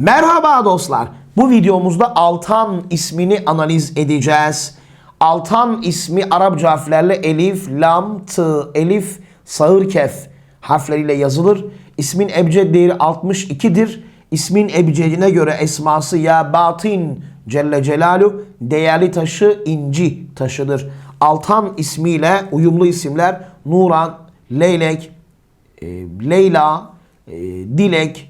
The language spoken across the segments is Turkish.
Merhaba dostlar. Bu videomuzda Altan ismini analiz edeceğiz. Altan ismi Arapça harflerle elif, lam, tı, elif, sağır kef harfleriyle yazılır. İsmin ebced değeri 62'dir. İsmin ebcedine göre esması ya batin Celle Celalu değerli taşı inci taşıdır. Altan ismiyle uyumlu isimler Nuran, Leylek, e, Leyla, e, Dilek,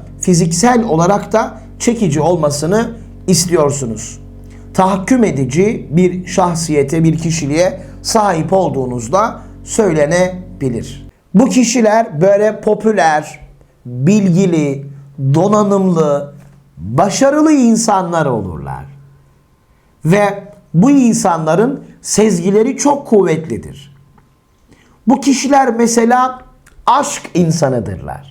fiziksel olarak da çekici olmasını istiyorsunuz. Tahakküm edici bir şahsiyete, bir kişiliğe sahip olduğunuzda söylenebilir. Bu kişiler böyle popüler, bilgili, donanımlı, başarılı insanlar olurlar. Ve bu insanların sezgileri çok kuvvetlidir. Bu kişiler mesela aşk insanıdırlar.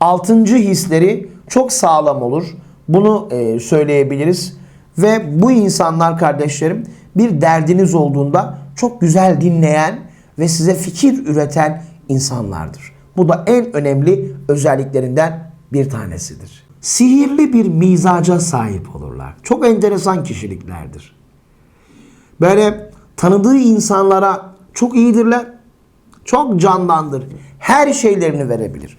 altıncı hisleri çok sağlam olur. Bunu e, söyleyebiliriz. Ve bu insanlar kardeşlerim bir derdiniz olduğunda çok güzel dinleyen ve size fikir üreten insanlardır. Bu da en önemli özelliklerinden bir tanesidir. Sihirli bir mizaca sahip olurlar. Çok enteresan kişiliklerdir. Böyle tanıdığı insanlara çok iyidirler. Çok candandır. Her şeylerini verebilir.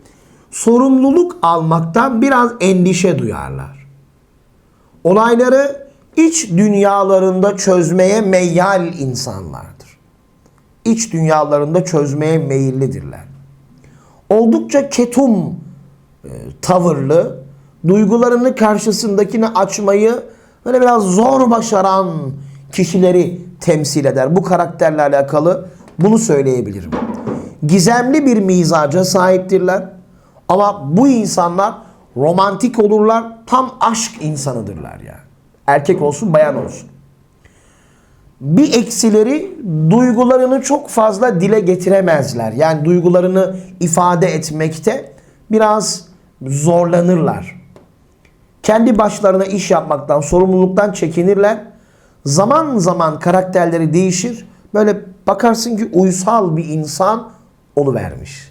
sorumluluk almaktan biraz endişe duyarlar. Olayları iç dünyalarında çözmeye meyyal insanlardır. İç dünyalarında çözmeye meyillidirler. Oldukça ketum e, tavırlı, duygularını karşısındakini açmayı böyle biraz zor başaran kişileri temsil eder. Bu karakterle alakalı bunu söyleyebilirim. Gizemli bir mizaca sahiptirler. Ama bu insanlar romantik olurlar. Tam aşk insanıdırlar yani. Erkek olsun, bayan olsun. Bir eksileri duygularını çok fazla dile getiremezler. Yani duygularını ifade etmekte biraz zorlanırlar. Kendi başlarına iş yapmaktan, sorumluluktan çekinirler. Zaman zaman karakterleri değişir. Böyle bakarsın ki uysal bir insan oluvermiş.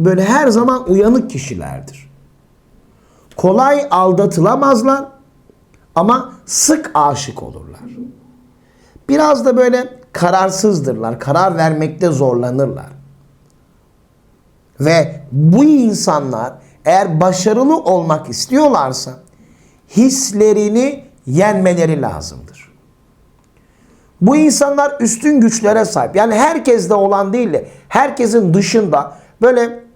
böyle her zaman uyanık kişilerdir. Kolay aldatılamazlar ama sık aşık olurlar. Biraz da böyle kararsızdırlar. Karar vermekte zorlanırlar. Ve bu insanlar eğer başarılı olmak istiyorlarsa hislerini yenmeleri lazımdır. Bu insanlar üstün güçlere sahip. Yani herkeste olan değil de herkesin dışında böyle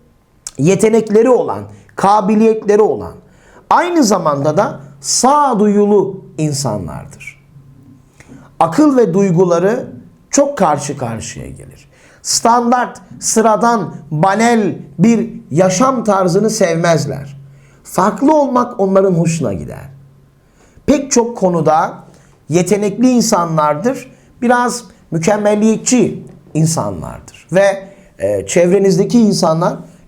yetenekleri olan, kabiliyetleri olan, aynı zamanda da sağduyulu insanlardır. Akıl ve duyguları çok karşı karşıya gelir. Standart, sıradan, banel bir yaşam tarzını sevmezler. Farklı olmak onların hoşuna gider. Pek çok konuda yetenekli insanlardır. Biraz mükemmelliyetçi insanlardır. Ve e, çevrenizdeki insanlar,